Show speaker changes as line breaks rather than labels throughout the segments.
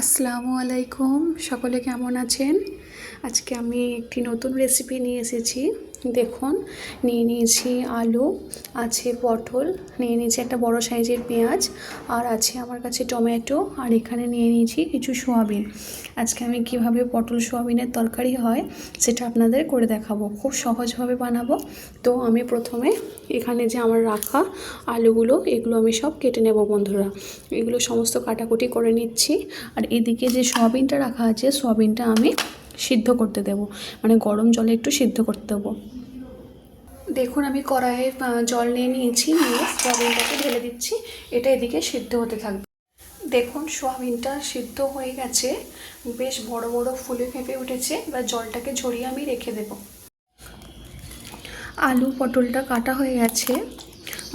আসসালামু আলাইকুম। সকলে কেমন আছেন? আজকে আমি একটি নতুন রেসিপি নিয়ে এসেছি। দেখুন, নিয়ে নিয়েছি আলু, আছে পটল, নিয়ে নিয়েছি একটা বড় সাইজের পেঁয়াজ, আর আছে আমার কাছে টমেটো, আর এখানে নিয়ে নিয়েছি কিছু সোয়াবিন। আজকে আমি কীভাবে পটল সোয়াবিনের তরকারি হয় সেটা আপনাদের করে দেখাবো। খুব সহজভাবে বানাবো। তো আমি প্রথমে এখানে যে আমার রাখা আলুগুলো, এগুলো আমি সব কেটে নেব বন্ধুরা। এগুলো সমস্ত কাটাকুটি করে নিচ্ছি। আর এদিকে যে সোয়াবিনটা রাখা আছে, সোয়াবিনটা আমি সিদ্ধ করতে দেব। মানে গরম জলে একটু সিদ্ধ করতে দেবো। দেখুন, আমি কড়াইয়ে জল নিয়ে নিয়েছি, নিয়ে সোয়াবিনটাকে ঢেলে দিচ্ছি। এটা এদিকে সিদ্ধ হতে থাকবে। দেখুন, সোয়াবিনটা সিদ্ধ হয়ে গেছে। বেশ বড় বড় ফুলে ফেঁপে উঠেছে। এবার জলটাকে ঝরিয়ে আমি রেখে দেব। আলু পটলটা কাটা হয়ে গেছে।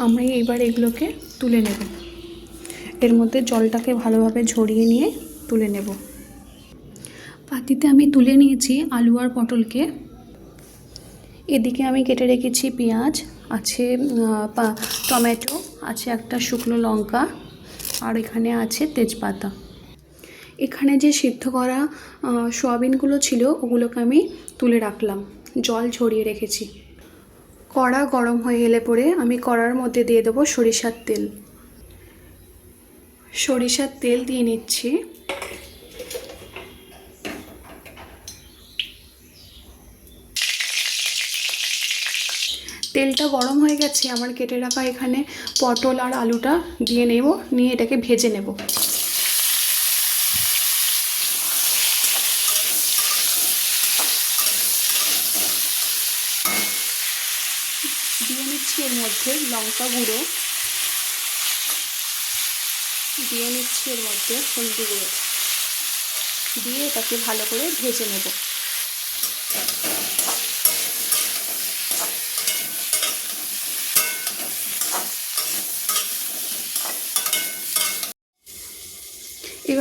আমি এবার এগুলোকে তুলে নেব। এর মধ্যে জলটাকে ভালোভাবে ঝরিয়ে নিয়ে তুলে নেব। পাতিতে আমি তুলে নিয়েছি আলু আর পটলকে। এদিকে আমি কেটে রেখেছি পেঁয়াজ, আছে টমেটো, আছে একটা শুকনো লঙ্কা, আর এখানে আছে তেজপাতা। এখানে যে সিদ্ধ করা সোয়াবিনগুলো ছিল, ওগুলোকে আমি তুলে রাখলাম। জল ঝরিয়ে রেখেছি। কড়া গরম হয়ে গেলে পরে আমি কড়ার মধ্যে দিয়ে দেবো সরিষার তেল। সরিষার তেল দিয়ে নিচ্ছি। তেলটা গরম হয়ে গেছে, আমার কেটে রাখা এখানে পটল আর আলুটা দিয়ে নেব, নিয়ে এটাকে ভেজে নেব। দিয়ে নিচ্ছি এর মধ্যে লঙ্কা গুঁড়ো। দিয়ে নিচ্ছি এর মধ্যে হলদি গুঁড়ো। দিয়ে এটাকে ভালো করে ভেজে নেব।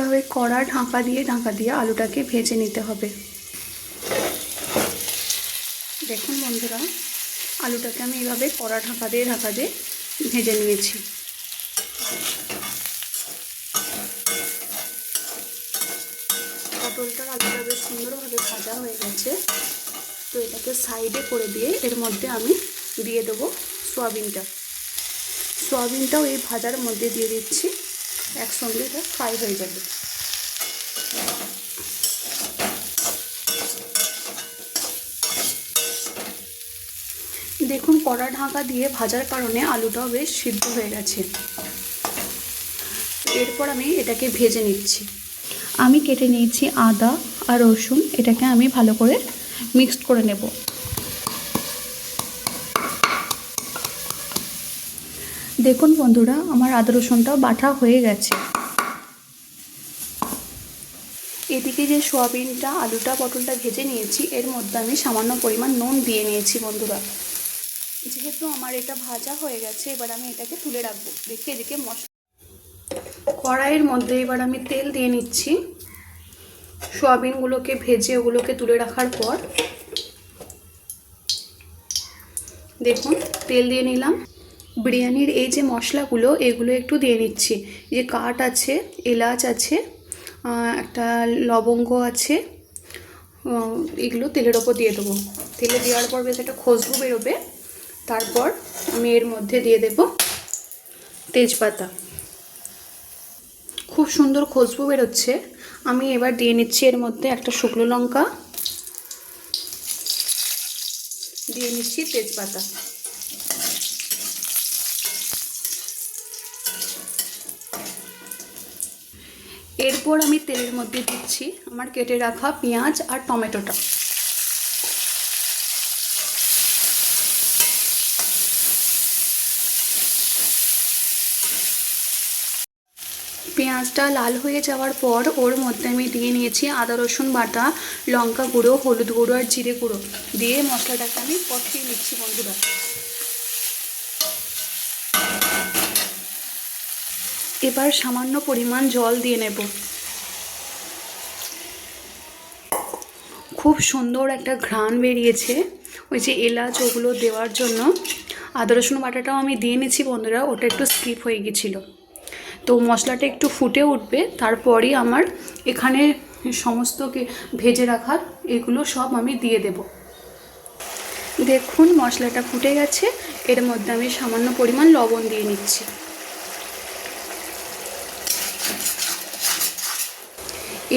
এভাবে কড়া ঢাকা দিয়ে ঢাকা দিয়ে আলুটাকে ভেজে নিতে হবে। দেখুন বন্ধুরা, আলুটাকে আমি এভাবে কড়া ঢাকা দিয়ে ঢাকা দিয়ে ভেজে নিয়েছি। পটলটার আলুটা বেশ সুন্দরভাবে ভাজা হয়ে গেছে। তো এটাকে সাইডে করে দিয়ে এর মধ্যে আমি দিয়ে দেবো সয়াবিনটা। সয়াবিনটাও এই ভাজার মধ্যে দিয়ে দিচ্ছি। একসঙ্গে এটা ফ্রাই হয়ে যাবে। দেখুন কড়া ঢাকা দিয়ে ভাজার কারণে আলুটাও বেশ সিদ্ধ হয়ে গেছে। এরপর আমি এটাকে ভেজে নিচ্ছি। আমি কেটে নিয়েছি আদা আর রসুন, এটাকে আমি ভালো করে মিক্সড করে নেব। দেখুন বন্ধুরা, আমার আদা রসুনটাও বাটা হয়ে গেছে। এদিকে যে সোয়াবিনটা, আলুটা, পটলটা ভেজে নিয়েছি, এর মধ্যে আমি সামান্য পরিমাণ নুন দিয়ে নিয়েছি বন্ধুরা। যেহেতু আমার এটা ভাজা হয়ে গেছে, এবার আমি এটাকে তুলে রাখব। দেখি এদিকে মশলা কড়াইয়ের মধ্যে এবার আমি তেল দিয়ে নিচ্ছি। সোয়াবিনগুলোকে ভেজে ওগুলোকে তুলে রাখার পর, দেখুন, তেল দিয়ে নিলাম। বিরিয়ানির এই যে মশলাগুলো, এগুলো একটু দিয়ে নিচ্ছি। যে কাঠ আছে, এলাচ আছে একটা লবঙ্গ আছে এগুলো তেলের ওপর দিয়ে দেবো। তেলে দেওয়ার পর বেশ একটা খুশবু বেরোবে। তারপর আমি এর মধ্যে দিয়ে দেব তেজপাতা। খুব সুন্দর খুশবু বেরোচ্ছে। আমি এবার দিয়ে নিচ্ছি এর মধ্যে একটা শুকনো লঙ্কা। দিয়ে নিচ্ছি তেজপাতা। এরপর আমি তেলের মধ্যে দিচ্ছি আমার কেটে রাখা পেঁয়াজ আর টমেটোটা। পেঁয়াজটা লাল হয়ে যাওয়ার পর ওর মধ্যে আমি দিয়ে নিয়েছি আদা, রসুন বাটা, লঙ্কা গুঁড়ো, হলুদ গুঁড়ো আর জিরে গুঁড়ো। দিয়ে মশলাটাকে আমি কষিয়ে নিচ্ছি বন্ধুরা। এবার সামান্য পরিমাণ জল দিয়ে নেব। খুব সুন্দর একটা ঘ্রাণ বেরিয়েছে। ওই যে এলাচ ওগুলো দেওয়ার জন্য। আদা, রসুন বাটাটাও আমি দিয়ে নিয়েছি বন্ধুরা, ওটা একটু স্কিপ হয়ে গেছিল। তো মশলাটা একটু ফুটে উঠবে, তারপরই আমার এখানে সমস্ত ভেজে রাখার এগুলো সব আমি দিয়ে দেব। দেখুন মশলাটা ফুটে গেছে, এর মধ্যে আমি সামান্য পরিমাণ লবণ দিয়ে নিচ্ছি।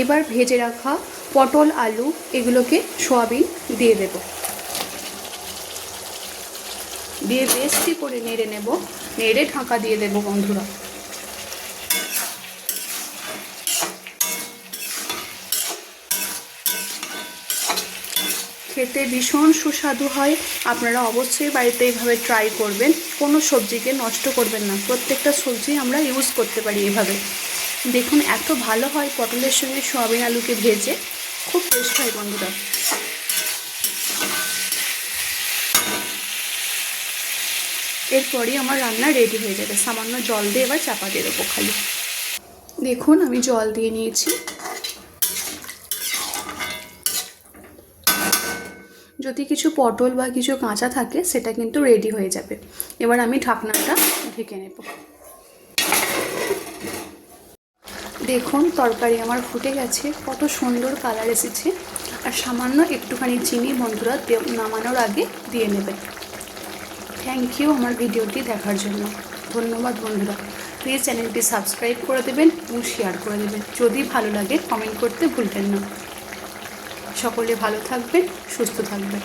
এবার ভেজে রাখা পটল, আলু এগুলোকে সোয়াবিন দিয়ে দেব। দিয়ে বেশি করে নেড়ে নেব। নেড়ে ঢাকা দিয়ে দেব বন্ধুরা। খেতে ভীষণ সুস্বাদু হয়। আপনারা অবশ্যই বাড়িতে এইভাবে ট্রাই করবেন। কোনো সবজিকে নষ্ট করবেন না। প্রত্যেকটা সবজি আমরা ইউজ করতে পারি এভাবে। দেখুন, এত ভালো হয় পটলের সঙ্গে সয়াবিন আলুকে ভেজে। খুব টেস্ট হয় বন্ধুরা। এরপরই আমার রান্না রেডি হয়ে যাবে। সামান্য জল দিয়ে এবার চাপা দিয়ে দেবো খালি। দেখুন, আমি জল দিয়ে নিয়েছি। যদি কিছু পটল বা কিছু কাঁচা থাকে, সেটা কিন্তু রেডি হয়ে যাবে। এবার আমি ঢাকনাটা ঢেকে নেব। দেখুন, তরকারি আমার ফুটে গেছে। কত সুন্দর কালার এসেছে। আর সামান্য একটুখানি চিনি বন্ধুরা নামানোর আগে দিয়ে নেবেন থ্যাংক ইউ আমার ভিডিওটি দেখার জন্য। ধন্যবাদ বন্ধুরা। প্লিজ চ্যানেলটি সাবস্ক্রাইব করে দেবেন এবং শেয়ার করে দেবেন। যদি ভালো লাগে কমেন্ট করতে ভুলবেন না। সকলে ভালো থাকবেন, সুস্থ থাকবেন।